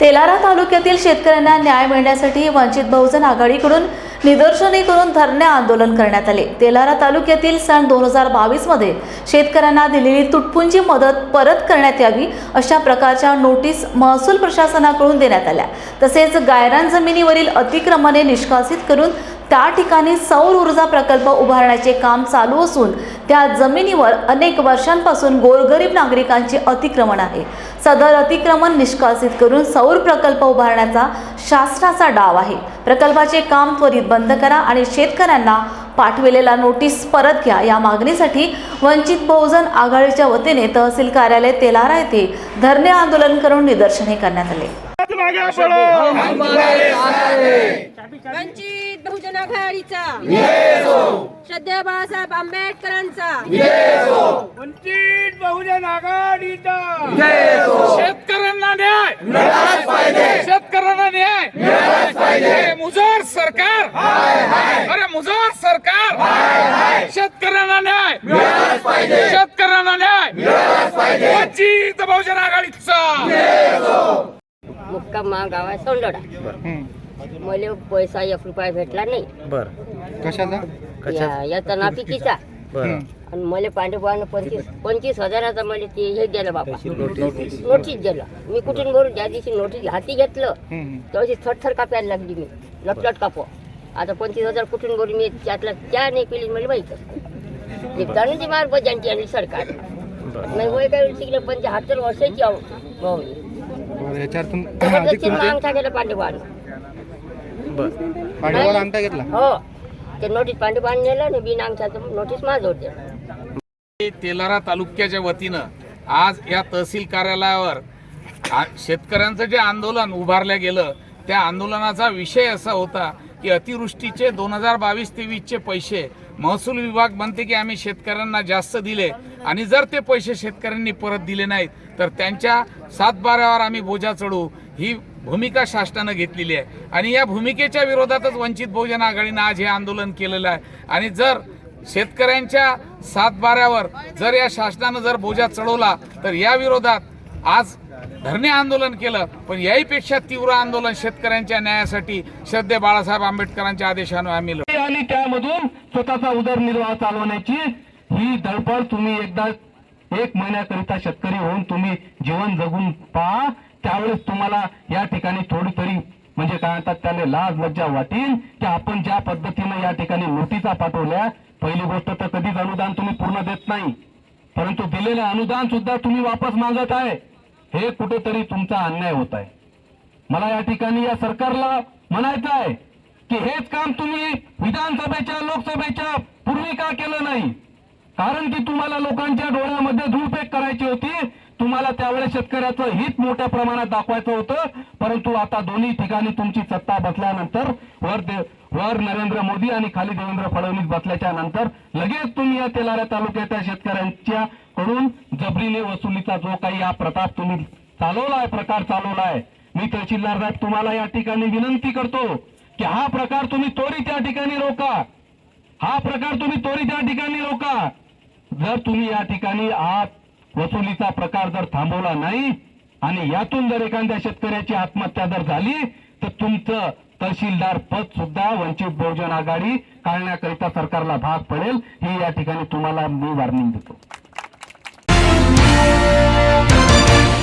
तेलारा तालुक्यातील शेतकऱ्यांना न्याय मिळण्यासाठी वंचित बहुजन आघाडीकडून निदर्शने करून धरणे आंदोलन करण्यात आले. तेलारा तालुक्यातील सन दोन हजार बावीसमध्ये शेतकऱ्यांना दिलेली तुटपुंजी मदत परत करण्यात यावी अशा प्रकारच्या नोटीस महसूल प्रशासनाकडून देण्यात आल्या. तसेच गायरान जमिनीवरील अतिक्रमणे निष्कासित करून त्या ठिकाणी सौर ऊर्जा प्रकल्प उभारण्याचे काम चालू असून त्या जमिनीवर अनेक वर्षांपासून गोरगरीब नागरिकांचे अतिक्रमण आहे. सदर अतिक्रमण निष्कासित करून सौर प्रकल्प उभारण्याचा शासनाचा डाव आहे. प्रकल्पाचे काम त्वरित बंद करा आणि शेतकऱ्यांना पाठविलेला नोटीस परत घ्या. या मागणीसाठी वंचित बहुजन आघाडीच्या वतीने तहसील कार्यालय तेलारा येथे धरणे आंदोलन करून निदर्शने करण्यात आले. वंचित बहुजन आघाडीचा श्रद्धेय बाळासाहेब आंबेडकरांचा. वंचित बहुजन आघाडीचा. शेतकऱ्यांना न्याय. शेतकऱ्यांना न्याय. मुजोर सरकार. अरे मुजोर सरकार. शेतकऱ्यांना न्याय. शेतकऱ्यांना न्याय. वंचित बहुजन आघाडीचा. मुक्काम मा गाव आहे सोंडोडा मला पैसा एक रुपया भेटला नाही. बर. कशाचा? या- याचा नापिकीचा. बर. आणि मला पांडुबानं पंचवीस पंचवीस हजाराचा मला ते हे दिलं बाबा नोटीस. दिलं. मी कुठून भरून ज्या दिवशी नोटीस हाती घेतलं. त्या दिवशी थरथर कापायला लागली मी. लटलट कापो. आता पंचवीस हजार कुठून भरून मी? त्यातला त्या नाही केली मला माहीत. धनुची मार बजांची आणि सरकार. नाही वय काय शिकले पंच्याहत्तर वर्षाची आहो. भाऊ मी. जबरदस्ती अधिक तुमचे? गेलं बर. पांडवाला अंगठा घेतला. हो. ते नोटीस पांडुबान नेलं आणि बिन अंगठाचं नोटीस माझं होते. तेलारा तालुक्याच्या वतीनं आज या तहसील कार्यालयावर आ- शेतकऱ्यांचं जे आंदोलन उभारलं गेलं त्या आंदोलनाचा विषय असा होता की अतिवृष्टीचे दोन हजार बावीस तेवीसचे पैसे महसूल विभाग म्हणते की आम्ही शेतकऱ्यांना जास्त दिले आणि जर ते पैसे शेतकऱ्यांनी परत दिले नाहीत तर त्यांच्या सातबाऱ्यावर आम्ही बोजा चढू. ही भूमिका शासनानं घेतलेली आहे. आणि या भूमिकेच्या विरोधातच वंचित बहुजन आघाडीनं आज हे आंदोलन केलेलं आहे. आणि जर शेतकऱ्यांच्या सातबाऱ्यावर जर या शासनानं जर बोजा चढवला तर या विरोधात आज धरणे आंदोलन केलं. पण याहीपेक्षा तीव्र आंदोलन शेतकऱ्यांच्या न्यायासाठी श्रद्धे बाळासाहेब आंबेडकरांच्या आदेशानं आम्ही आणि त्यामधून स्वतःचा उदरनिर्वाह चालवण्याची ही धडपड तुम्ही एकदा एक महिन्याकरिता शेतकरी होऊन तुम्ही जीवन जगून पहा. त्यावेळेस तुम्हाला या ठिकाणी थोडी तरी म्हणजे काय म्हणतात त्याने लाज लज्जा वाटेल की आपण ज्या पद्धतीनं या ठिकाणी नोटिसा पाठवल्या पहिली गोष्ट तर कधीच अनुदान तुम्ही पूर्ण देत नाही. परंतु दिलेलं अनुदान सुद्धा तुम्ही वापस मागत आहे. हे कुठेतरी तुमचा अन्याय होत आहे. मला या ठिकाणी या सरकारला म्हणायचं आहे की हेच काम तुम्ही विधानसभेच्या लोकसभेच्या पूर्वी का केलं नाही? कारण की तुम्हाला लोकांच्या डोळ्यामध्ये धूळपेक करायची होती. तुम्हाला त्यावेळेस शेतकऱ्याचं हित मोठ्या प्रमाणात दाखवायचं होतं. परंतु आता दोन्ही ठिकाणी तुमची सत्ता बसल्यानंतर वर दे- वर नरेंद्र मोदी आणि खाली देवेंद्र फडणवीस बसल्याच्या नंतर लगेच तुम्ही या तेलाऱ्या तालुक्याच्या शेतकऱ्यांच्या कडून जबरीने वसुलीचा जो काही हा प्रताप तुम्ही चालवलाय प्रकार चालवलाय मी तहसीलदार साहेब तुम्हाला या ठिकाणी विनंती करतो. की हा प्रकार तुम्ही त्वरित त्या ठिकाणी रोका. हा प्रकार तुम्ही त्वरित त्या ठिकाणी रोका. जर तुम्ही या ठिकाणी आत वसुलीचा प्रकार जर थांबवला नाही आणि यातून जर एखाद्या शेतकऱ्याची आत्महत्या जर झाली तर तुमचं तहसीलदार पद सुद्धा वंचित बहुजन आघाडी काढण्याकरिता सरकारला भाग पडेल. हे या ठिकाणी तुम्हाला मी वॉर्निंग देतो.